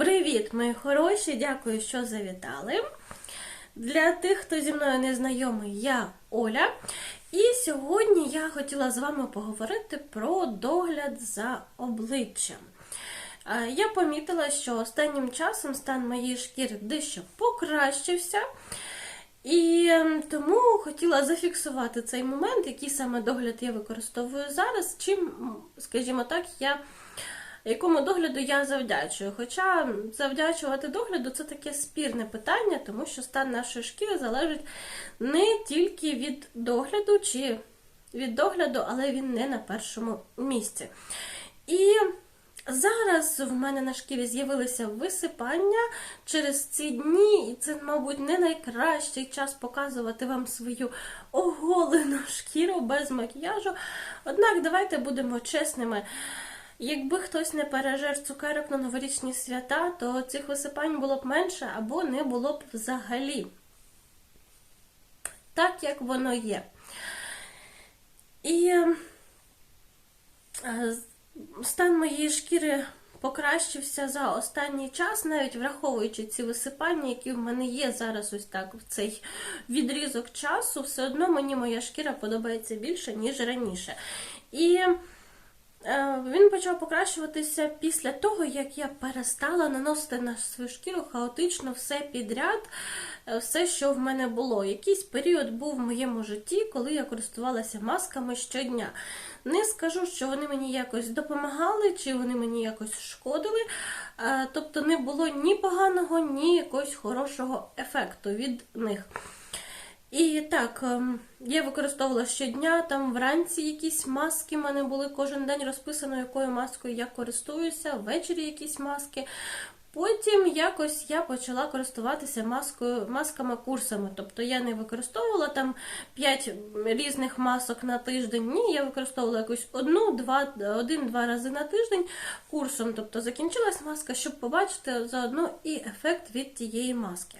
Привіт, мої хороші! Дякую, що завітали. Для тих, хто зі мною не знайомий, я Оля. І сьогодні я хотіла з вами поговорити про догляд за обличчям. Я помітила, що останнім часом стан моєї шкіри дещо покращився. І ем, тому хотіла зафіксувати цей момент, який саме догляд я використовую зараз, чим, скажімо так, я якому догляду я завдячую. Хоча завдячувати догляду це таке спірне питання, тому що стан нашої шкіри залежить не тільки від догляду чи від догляду, але він не на першому місці. І зараз в мене на шкірі з'явилися висипання через ці дні, і це, мабуть, не найкращий час показувати вам свою оголену шкіру без макіяжу. Однак давайте будемо чесними. Якби хтось не пережер цукерок на новорічні свята, то цих висипань було б менше або не було б взагалі. Так, як воно є. І е, стан моєї шкіри покращився за останній час, навіть враховуючи ці висипання, які в мене є зараз ось так в цей відрізок часу, все одно мені моя шкіра подобається більше, ніж раніше. І Він почав покращуватися після того, як я перестала наносити на свою шкіру хаотично все підряд, е, все, що в мене було. Якийсь період був в моєму житті, коли я користувалася масками щодня. Не скажу, що вони мені якось допомагали, чи вони мені якось шкодили. Е, Тобто не було ні поганого, ні якогось хорошого ефекту від них. І так, ем, я використовувала щодня, там вранці якісь маски в мене були кожен день розписано, якою маскою я користуюся, ввечері якісь маски. Потім якось я почала користуватися маскою, масками-курсами. Тобто я не використовувала там 5 різних масок на тиждень. Ні, я використовувала якусь одну, два, один-два рази на тиждень курсом. Тобто закінчилась маска, щоб побачити заодно і ефект від тієї маски.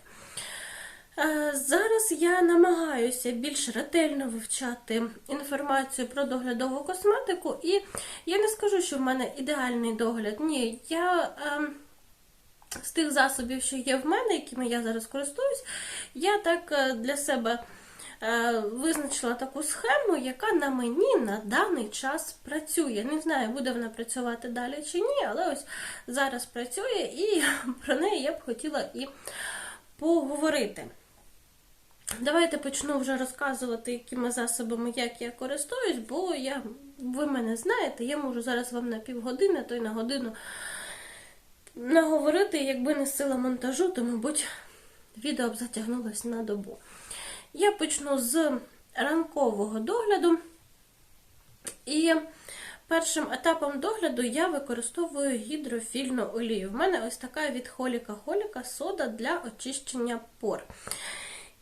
Зараз я намагаюся більш ретельно вивчати інформацію про доглядову косметику, і я не скажу, що в мене ідеальний догляд. Ні, я е, з тих засобів, що є в мене, якими я зараз користуюсь, я так е, для себе е, визначила таку схему, яка на мені на даний час працює. Не знаю, буде вона працювати далі чи ні, але ось зараз працює, і про неї я б хотіла і поговорити. Давайте почну вже розказувати, якими засобами, як я користуюсь, бо я, ви мене знаєте, я можу зараз вам на півгодини, то й на годину наговорити, якби не сила монтажу, то, мабуть, відео б затягнулося на добу. Я почну з ранкового догляду. І першим етапом догляду я використовую гідрофільну олію. В мене ось така від Холіка-Холіка сода для очищення пор.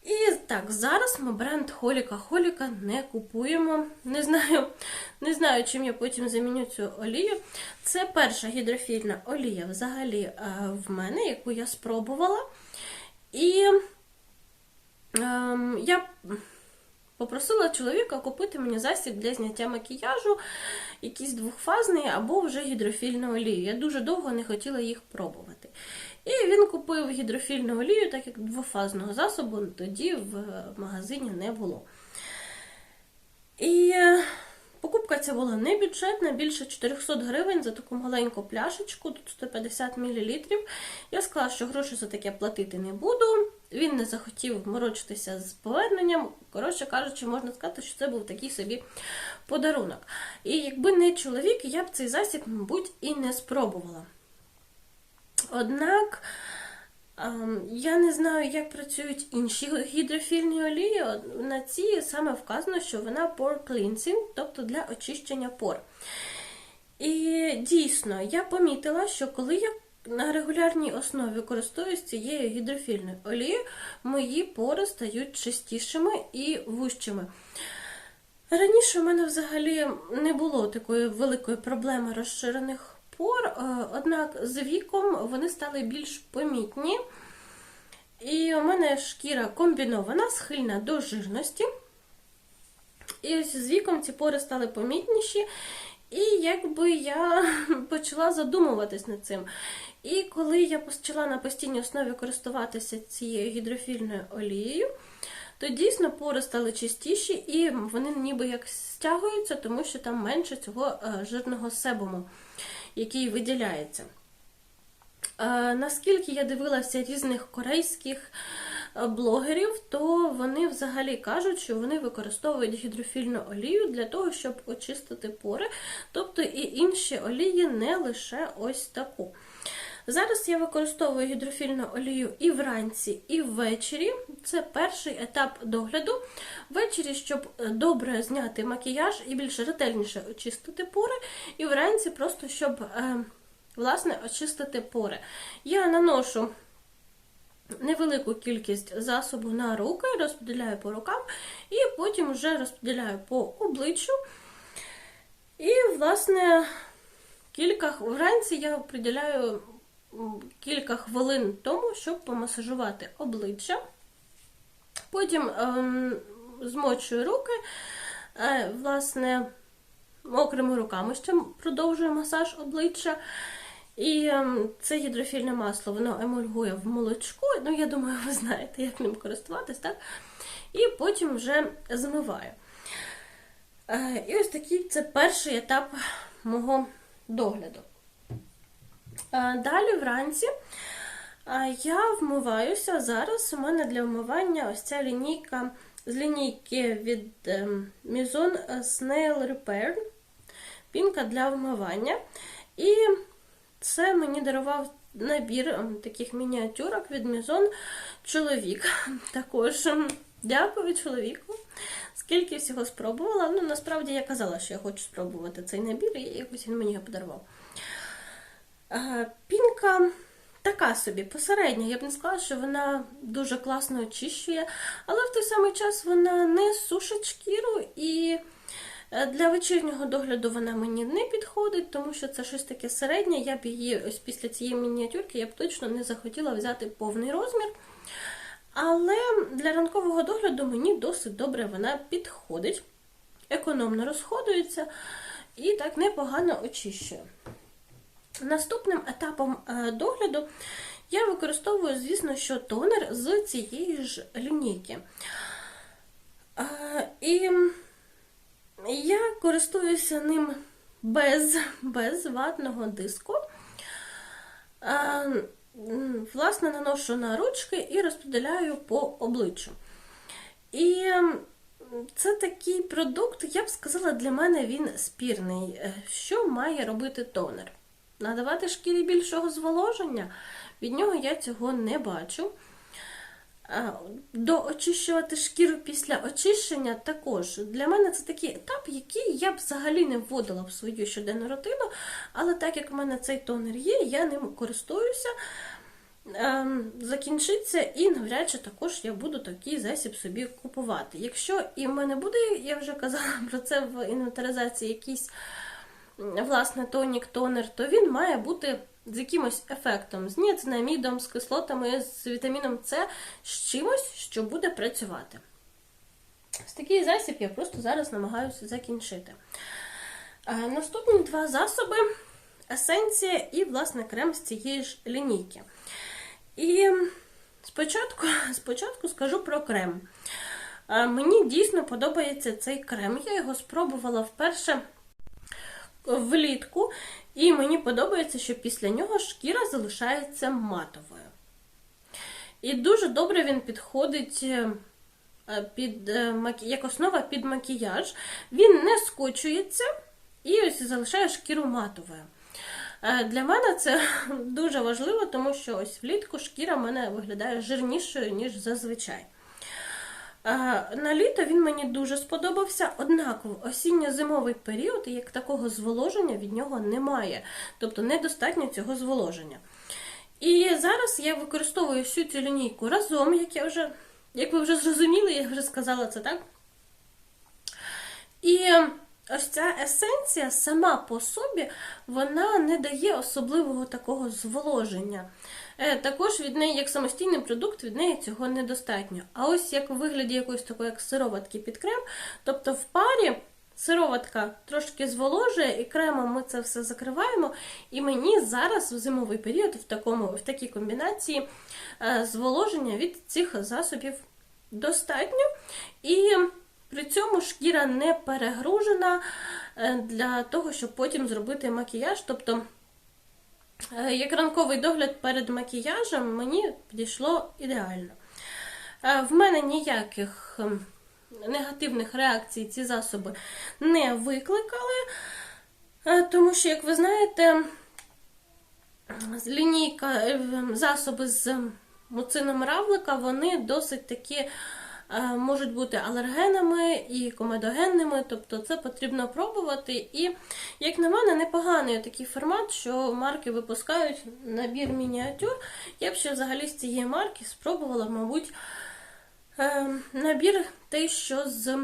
І так, зараз ми бренд Холіка Холіка не купуємо. Не знаю, не знаю, чим я потім заміню цю олію. Це перша гідрофільна олія взагалі е, в мене, яку я спробувала. І ем, я попросила чоловіка купити мені засіб для зняття макіяжу, якийсь двохфазний або вже гідрофільну олію. Я дуже довго не хотіла їх пробувати. І він купив гідрофільну олію, так як двофазного засобу тоді в магазині не було. І е, покупка ця була не бюджетна, більше 400 гривень за таку маленьку пляшечку, тут 150 мл. Я сказала, що гроші за таке платити не буду. Він не захотів морочитися з поверненням. Коротше кажучи, можна сказати, що це був такий собі подарунок. І якби не чоловік, я б цей засіб, мабуть, і не спробувала. Однак ем, я не знаю, як працюють інші гідрофільні олії. На цій саме вказано, що вона pore cleansing, тобто для очищення пор. І дійсно, я помітила, що коли я на регулярній основі користуюсь цією гідрофільною олією, мої пори стають чистішими і вущими. Раніше в мене взагалі не було такої великої проблеми розширених пор, е, однак з віком вони стали більш помітні. І у мене шкіра комбінована, схильна до жирності. І ось з віком ці пори стали помітніші. І якби я почала задумуватись над цим. І коли я почала на постійній основі користуватися цією гідрофільною олією, то дійсно пори стали чистіші, і вони ніби як стягуються, тому що там менше цього е, жирного себуму, який виділяється. Наскільки я дивилася різних корейських е, блогерів, то вони взагалі кажуть, що вони використовують гідрофільну олію для того, щоб очистити пори, тобто і інші олії, не лише ось таку. Зараз я використовую гідрофільну олію і вранці, і ввечері. Це перший етап догляду. Ввечері, щоб е, добре зняти макіяж і більш ретельніше очистити пори, і вранці просто щоб. е, власне, очистити пори. Я наношу невелику кількість засобу на руки, розподіляю по рукам, і потім вже розподіляю по обличчю. І, власне, кілька вранці я приділяю кілька хвилин тому, щоб помасажувати обличчя. Потім ем, змочую руки, е, власне, мокрими руками ще продовжую масаж обличчя. І ем, це гідрофільне масло, воно емульгує в молочку. Ну, я думаю, ви знаєте, як ним користуватись, так? І потім вже змиваю. Е, і ось такий це перший етап мого догляду. Е, далі вранці е, я вмиваюся. Зараз у мене для вмивання ось ця лінійка з лінійки від ем, Maison Snail Repair. Пінка для вмивання. І це мені дарував набір ем, таких мініатюрок від Мізон чоловік. Також ем, дякую чоловіку. Скільки всього спробувала. Ну, насправді я казала, що я хочу спробувати цей набір, і якось він мені його подарував. Е, Пінка така собі, посередня. Я б не сказала, що вона дуже класно очищує, але в той самий час вона не сушить шкіру і. Е, Для вечірнього догляду вона мені не підходить, тому що це щось таке середнє. Я б її ось після цієї мініатюрки я б точно не захотіла взяти повний розмір. Але для ранкового догляду мені досить добре вона підходить, економно розходується і так непогано очищує. Наступним етапом е, догляду я використовую, звісно, що тонер з цієї ж лінійки. Е, І я користуюся ним без, без ватного диску. Власне, наношу на ручки і розподіляю по обличчю. І це такий продукт, я б сказала, для мене він спірний. Е, Що має робити тонер? Надавати шкірі більшого зволоження? Від нього я цього не бачу. Доочищувати шкіру після очищення також. Для мене це такий етап, який я б взагалі не вводила в свою щоденну рутину, але так як в мене цей тонер є, я ним користуюся. Ем, Закінчиться і навряд чи також я буду такий засіб собі купувати. Якщо і в мене буде, я вже казала про це в інвентаризації, якийсь власне тонік-тонер, то він має бути з якимось ефектом, з ніацинамідом, з кислотами, з вітаміном С, з чимось, що буде працювати. Ось такий засіб я просто зараз намагаюся закінчити. Е, Наступні два засоби есенція і, власне, крем з цієї ж лінійки. І спочатку, спочатку скажу про крем. Е, Мені дійсно подобається цей крем. Я його спробувала вперше влітку, і мені подобається, що після нього шкіра залишається матовою. І дуже добре він підходить е, під, е, як основа під макіяж. Він не скочується і ось залишає шкіру матовою. Е, Для мене це дуже важливо, тому що ось влітку шкіра в мене виглядає жирнішою, ніж зазвичай. Е, На літо він мені дуже сподобався, однак в осінньо-зимовий період як такого зволоження від нього немає, тобто недостатньо цього зволоження. І зараз я використовую всю цю лінійку разом, як я вже, як ви вже зрозуміли, я вже сказала це так. І ось ця есенція сама по собі вона не дає особливого такого зволоження. Е, Також від неї, як самостійний продукт, від неї цього недостатньо. А ось як у вигляді якоїсь такої як сироватки під крем, тобто в парі сироватка трошки зволожує, і кремом ми це все закриваємо. І мені зараз в зимовий період в, такому, в такій комбінації е, зволоження від цих засобів достатньо. І при цьому шкіра не перегружена е, для того, щоб потім зробити макіяж. Тобто, як ранковий догляд перед макіяжем, мені підійшло ідеально. Е, В мене ніяких ем, негативних реакцій ці засоби не викликали, е, тому що, як ви знаєте, лінійка е, засоби з муцином равлика, вони досить такі е, можуть бути алергенами і комедогенними, тобто це потрібно пробувати. І, як на мене, непоганий такий формат, що марки випускають набір мініатюр. Я б ще взагалі з цієї марки спробувала, мабуть, е, набір той, що з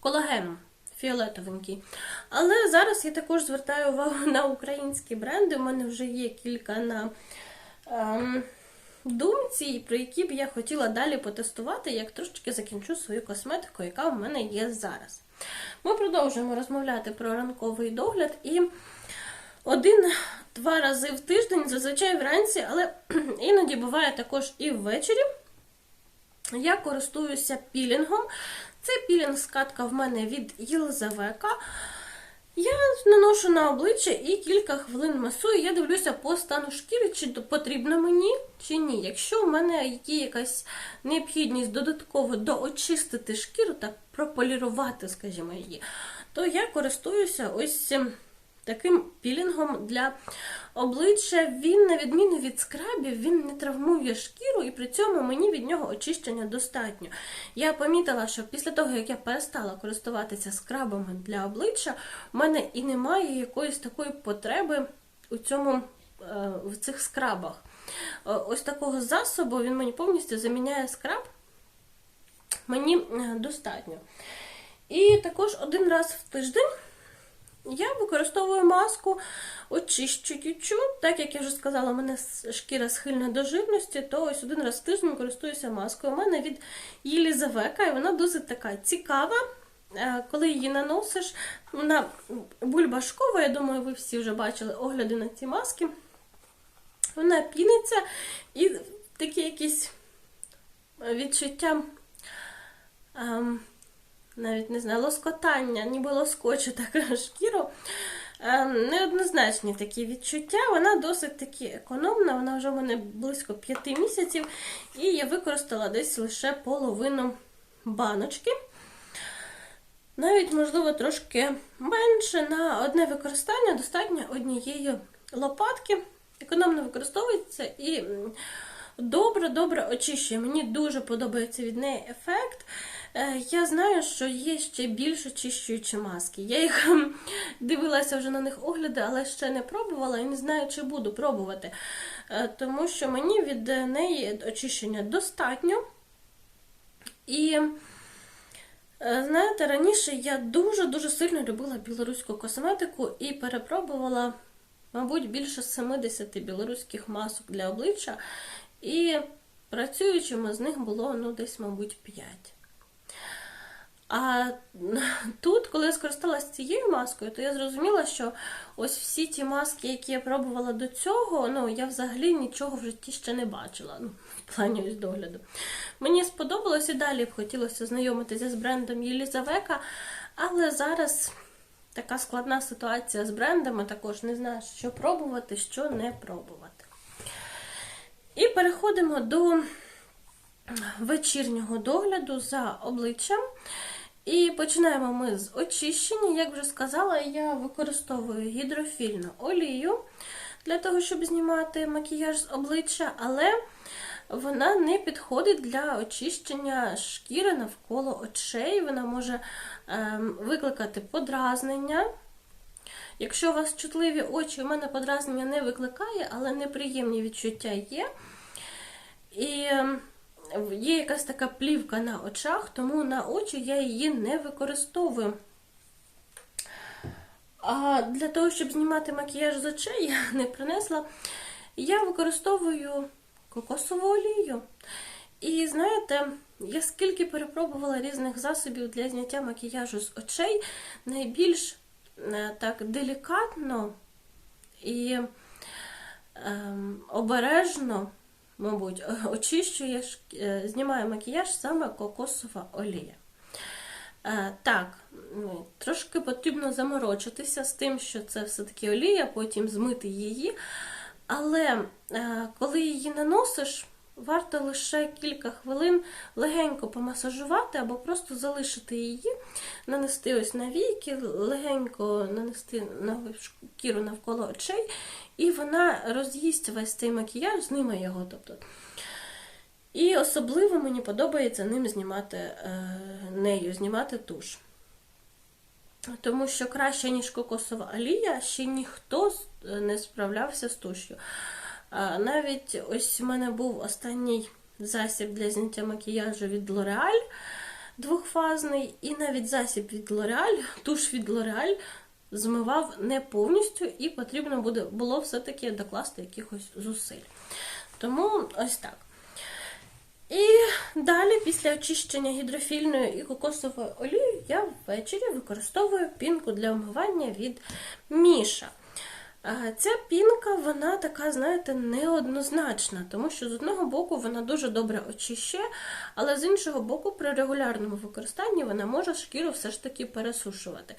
колагеном. Фіолетовенький. Але зараз я також звертаю увагу на українські бренди. У мене вже є кілька на ем, думці, про які б я хотіла далі потестувати, як трошечки закінчу свою косметику, яка в мене є зараз. Ми продовжуємо розмовляти про ранковий догляд і один-два рази в тиждень, зазвичай вранці, але іноді буває також і ввечері. Я користуюся пілінгом. Це пілінг-скатка в мене від Єлизавека. Я наношу на обличчя і кілька хвилин масую. Я дивлюся по стану шкіри, чи потрібно мені, чи ні. Якщо в мене є якась необхідність додатково доочистити шкіру, так прополірувати, скажімо, її, то я користуюся ось таким пілінгом для обличчя. Він, на відміну від скрабів, він не травмує шкіру, і при цьому мені від нього очищення достатньо. Я помітила, що після того, як я перестала користуватися скрабами для обличчя, в мене і немає якоїсь такої потреби у цьому е, в цих скрабах. Е, Ось такого засобу він мені повністю заміняє скраб. Мені е, достатньо. І також один раз в тиждень я використовую маску очищуючу. Так як я вже сказала, у мене шкіра схильна до жирності, то ось один раз в тиждень користуюся маскою. У мене від Єлізавека, і вона досить така цікава. Е, Коли її наносиш, вона бульбашкова, я думаю, ви всі вже бачили огляди на ці маски. Вона піниться і такі якісь відчуття. Навіть не знаю, лоскотання, ніби лоскоче так шкіру. Ем, Неоднозначні такі відчуття. Вона досить таки економна, вона вже в мене близько 5 місяців, і я використала десь лише половину баночки. Навіть, можливо, трошки менше на одне використання достатньо однієї лопатки. Економно використовується і добре-добре очищує. Мені дуже подобається від неї ефект. Е, Я знаю, що є ще більш очищуючі маски. Я їх дивилася вже на них огляди, але ще не пробувала і не знаю, чи буду пробувати. Е, Тому що мені від неї очищення достатньо. І, е, знаєте, раніше я дуже-дуже сильно любила білоруську косметику і перепробувала, мабуть, більше 70 білоруських масок для обличчя. І працюючими з них було ну, десь, мабуть, 5. А тут, коли я скористалася цією маскою, то я зрозуміла, що ось всі ті маски, які я пробувала до цього, ну я взагалі нічого в житті ще не бачила ну, в плані ось догляду. Мені сподобалось і далі б хотілося знайомитися з брендом Єлізавека, але зараз така складна ситуація з брендами, також не знаю, що пробувати, що не пробувати. І переходимо до вечірнього догляду за обличчям. І починаємо ми з очищення. Як вже сказала, я використовую гідрофільну олію для того, щоб знімати макіяж з обличчя, але вона не підходить для очищення шкіри навколо очей. Вона може ем, викликати подразнення. Якщо у вас чутливі очі, у мене подразнення не викликає, але неприємні відчуття є. І ем, є якась така плівка на очах, тому на очі я її не використовую. А для того, щоб знімати макіяж з очей, я не принесла. Я використовую кокосову олію. І знаєте, я скільки перепробувала різних засобів для зняття макіяжу з очей, найбільш е, так делікатно і ем, обережно, мабуть, очищує, шк- е, знімає макіяж саме кокосова олія. Е, Так, ну, трошки потрібно заморочитися з тим, що це все-таки олія, потім змити її. Але е, коли її наносиш, варто лише кілька хвилин легенько помасажувати або просто залишити її, нанести ось на війки, легенько нанести на шкіру навколо очей, і вона роз'їсть весь цей макіяж, зніме його. Тобто. І особливо мені подобається ним знімати е, нею, знімати туш. Тому що краще, ніж кокосова олія, ще ніхто не справлявся з туш'ю. Навіть ось у мене був останній засіб для зняття макіяжу від L'Oreal двохфазний, і навіть засіб від L'Oreal, туш від L'Oreal змивав не повністю, і потрібно буде, було все-таки докласти якихось зусиль. Тому ось так. І далі, після очищення гідрофільною і кокосовою олією, я ввечері використовую пінку для вмивання від Міша. Ця пінка, вона така, знаєте, неоднозначна, тому що з одного боку вона дуже добре очищує, але з іншого боку, при регулярному використанні вона може шкіру все ж таки пересушувати.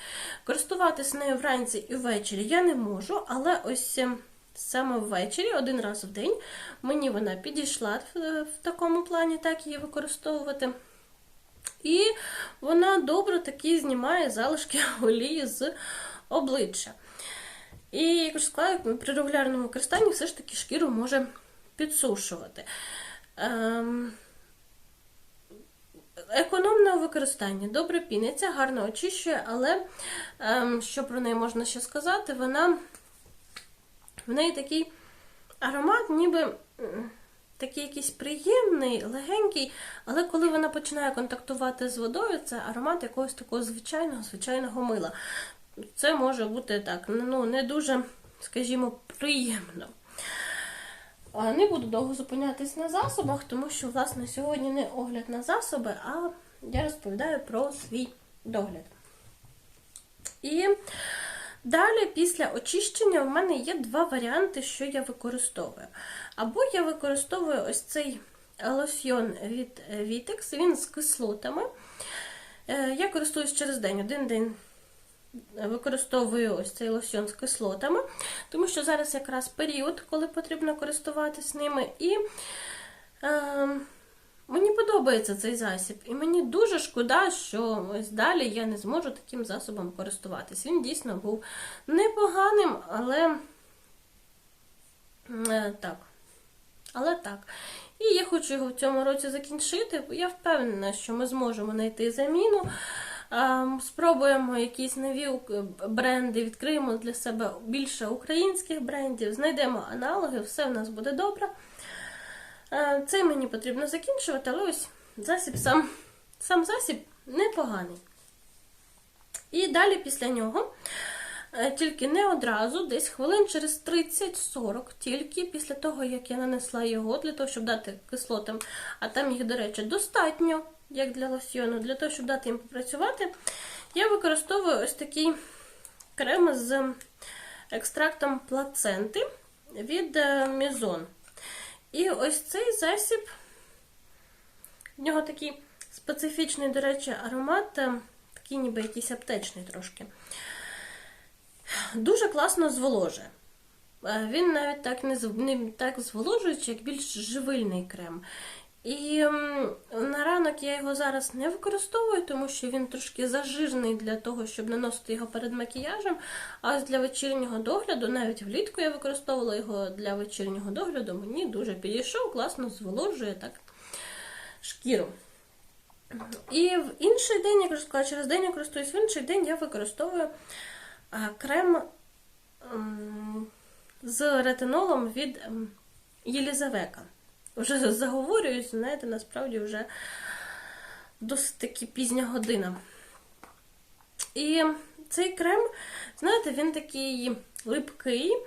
Користуватись нею вранці і ввечері я не можу, але ось ем, саме ввечері, один раз в день, мені вона підійшла в, в такому плані, так її використовувати. І вона добре таки знімає залишки олії з обличчя. І, як вже сказала, при регулярному використанні все ж таки шкіру може підсушувати. Ем... Економне у використанні, добре піниться, гарно очищує, але ем, що про неї можна ще сказати, вона в неї такий аромат, ніби такий якийсь приємний, легенький, але коли вона починає контактувати з водою, це аромат якогось такого звичайного, звичайного мила. Це може бути так, ну, не дуже, скажімо, приємно. Не буду довго зупинятись на засобах, тому що, власне, сьогодні не огляд на засоби, а я розповідаю про свій догляд. І далі, після очищення, в мене є два варіанти, що я використовую. Або я використовую ось цей лосьйон від Vitex, він з кислотами. Е, Я користуюсь через день, один день використовую ось цей лосьон з кислотами, тому що зараз якраз період, коли потрібно користуватись ними. І е, мені подобається цей засіб. І мені дуже шкода, що ось далі я не зможу таким засобом користуватись. Він дійсно був непоганим, але е, так. Але так. І я хочу його в цьому році закінчити, бо я впевнена, що ми зможемо знайти заміну. Ем, Спробуємо якісь нові бренди, відкриємо для себе більше українських брендів, знайдемо аналоги, все в нас буде добре. Е, Цей мені потрібно закінчувати, але ось засіб сам, сам засіб непоганий. І далі після нього, е, тільки не одразу, десь хвилин через 30-40, тільки після того, як я нанесла його, для того, щоб дати кислотам, а там їх, до речі, достатньо, як для лосьйону, для того, щоб дати їм попрацювати, я використовую ось такий крем з екстрактом плаценти від е, Мізон. І ось цей засіб, в нього такий специфічний, до речі, аромат, е, такий ніби якийсь аптечний трошки. Дуже класно зволожує. Е, Він навіть так не, так зволожуючий, як більш живильний крем. І на ранок я його зараз не використовую, тому що він трошки зажирний для того, щоб наносити його перед макіяжем. А для вечірнього догляду, навіть влітку я використовувала його для вечірнього догляду, мені дуже підійшов, класно зволожує так шкіру. І в інший день, як вже сказала, через день я користуюсь, в інший день я використовую крем з ретинолом від Єлізавека. Вже заговорююсь, знаєте, насправді вже досить таки пізня година. І цей крем, знаєте, він такий липкий,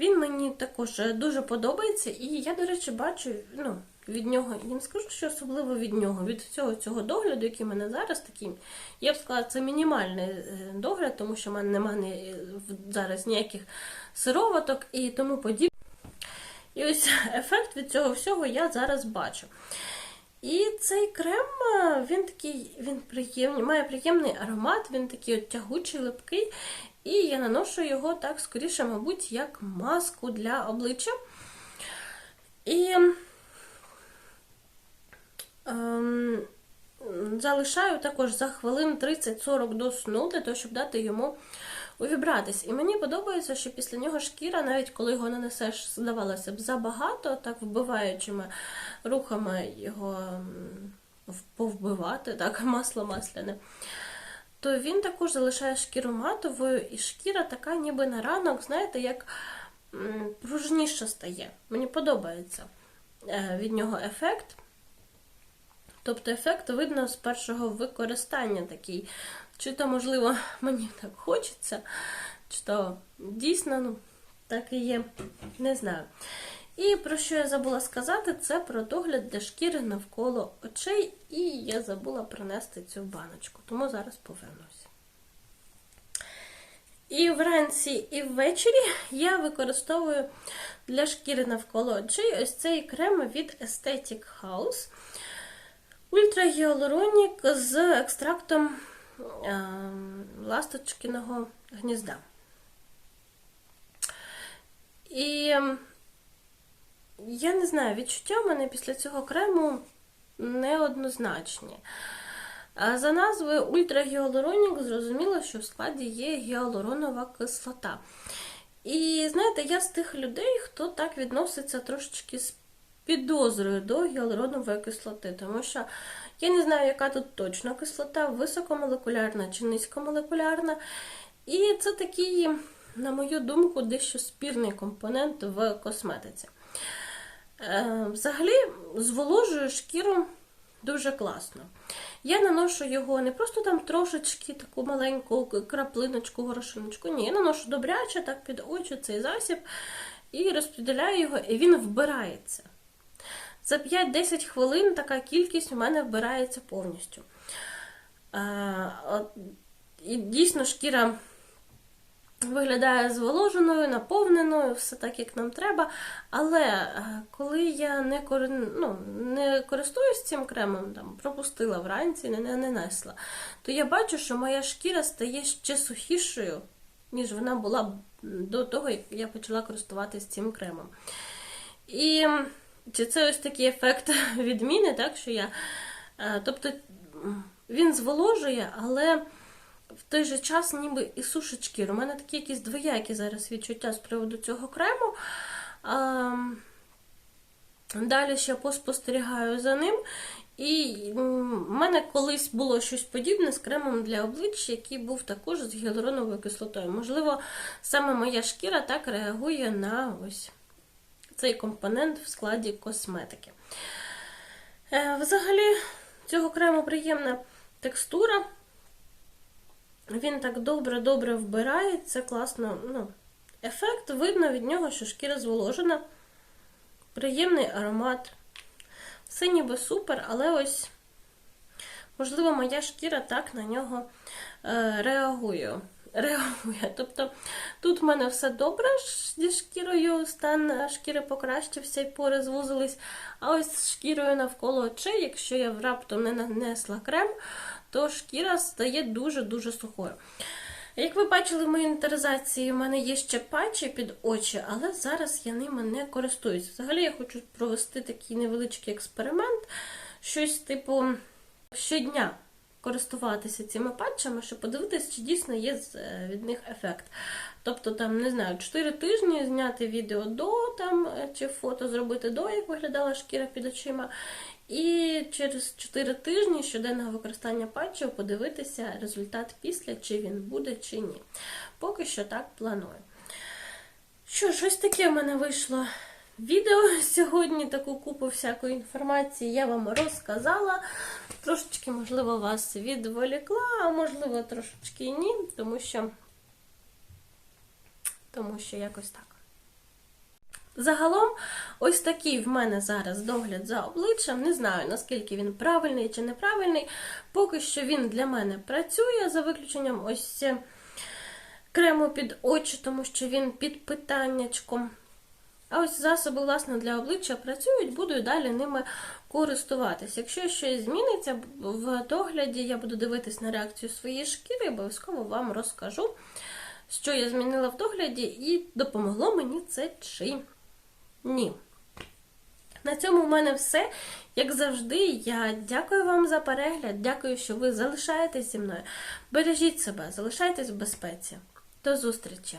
він мені також дуже подобається. І я, до речі, бачу, ну, від нього, я не скажу, що особливо від нього, від всього цього догляду, який в мене зараз такий, я б сказала, це мінімальний е, догляд, тому що в мене немає зараз ніяких сироваток і тому подібне. І ось ефект від цього всього я зараз бачу. І цей крем, е, він такий, він приємний, має приємний аромат, він такий от тягучий, липкий. І я наношу його так скоріше, мабуть, як маску для обличчя. І ем, залишаю також за хвилин 30-40 до сну, для того, щоб дати йому увібратись. І мені подобається, що після нього шкіра, навіть коли його нанесеш, здавалося б, забагато, так вбиваючими рухами його повбивати, так, масло масляне. То він також залишає шкіру матовою, і шкіра така, ніби на ранок, знаєте, як м, пружніша стає. Мені подобається е, від нього ефект. Тобто ефект видно з першого використання такий. Чи то, можливо, мені так хочеться, чи то дійсно ну, так і є, не знаю. І про що я забула сказати, це про догляд для шкіри навколо очей, і я забула принести цю баночку, тому зараз повернуся. І вранці, і ввечері я використовую для шкіри навколо очей ось цей крем від Aesthetic House. Ультра Гіалуронік з екстрактом ласточкиного гнізда. І ем, я не знаю, відчуття в мене після цього крему неоднозначні. За назвою ультрагіалуронік зрозуміло, що в складі є гіалуронова кислота. І знаєте, я з тих людей, хто так відноситься трошечки з підозрою до гіалуронової кислоти, тому що я не знаю, яка тут точна кислота, високомолекулярна чи низькомолекулярна. І це такий, на мою думку, дещо спірний компонент в косметиці. Е, Взагалі, зволожує шкіру дуже класно. Я наношу його не просто там трошечки, таку маленьку краплиночку, горошиночку. Ні, я наношу добряче так під очі цей засіб і розподіляю його, і він вбирається. За 5-10 хвилин така кількість у мене вбирається повністю. Е, І дійсно шкіра виглядає зволоженою, наповненою, все так, як нам треба. Але е, коли я не, кор... ну, не користуюсь цим кремом, там, пропустила вранці, не, не нанесла, то я бачу, що моя шкіра стає ще сухішою, ніж вона була до того, як я почала користуватися цим кремом. І чи це ось такий ефект відміни, так, що я. е, Тобто він зволожує, але в той же час ніби і сушить шкіру. У мене такі якісь двоякі зараз відчуття з приводу цього крему. Далі ще поспостерігаю за ним. І в мене колись було щось подібне з кремом для обличчя, який був також з гіалуроновою кислотою. Можливо, саме моя шкіра так реагує на ось цей компонент в складі косметики. Е, Взагалі, цього крему приємна текстура. Він так добре-добре вбирається, класно. Ну, ефект видно від нього, що шкіра зволожена, приємний аромат. Все ніби супер, але ось, можливо, моя шкіра так на нього е, реагує. Реагує. Тобто тут в мене все добре зі шкірою, стан шкіри покращився і пори звузились. А ось з шкірою навколо очей, якщо я раптом не нанесла крем, то шкіра стає дуже-дуже сухою. Як ви бачили в моїй інтеризації, в мене є ще патчі під очі, але зараз я ними не користуюсь. Взагалі я хочу провести такий невеличкий експеримент, щось типу щодня користуватися цими патчами, щоб подивитися, чи дійсно є е, від них ефект. Тобто, там, не знаю, 4 тижні зняти відео до там, е, чи фото зробити до, як виглядала шкіра під очима. І через 4 тижні щоденного використання патчів подивитися результат після, чи він буде, чи ні. Поки що так планую. Що ж, ось таке в мене вийшло відео сьогодні. Таку купу всякої інформації я вам розказала. Трошечки, можливо, вас відволікла, а можливо, трошечки ні, тому що, тому що якось так. Загалом, ось такий в мене зараз догляд за обличчям. Не знаю, наскільки він правильний чи неправильний. Поки що він для мене працює, за виключенням ось е, крему під очі, тому що він під питаннячком. А ось засоби, власне, для обличчя працюють, буду далі ними користуватись. Якщо щось зміниться в догляді, я буду дивитись на реакцію своєї шкіри, обов'язково вам розкажу, що я змінила в догляді, і допомогло мені це чи ні. На цьому в мене все. Як завжди, я дякую вам за перегляд. Дякую, що ви залишаєтесь зі мною. Бережіть себе, залишайтесь в безпеці. До зустрічі!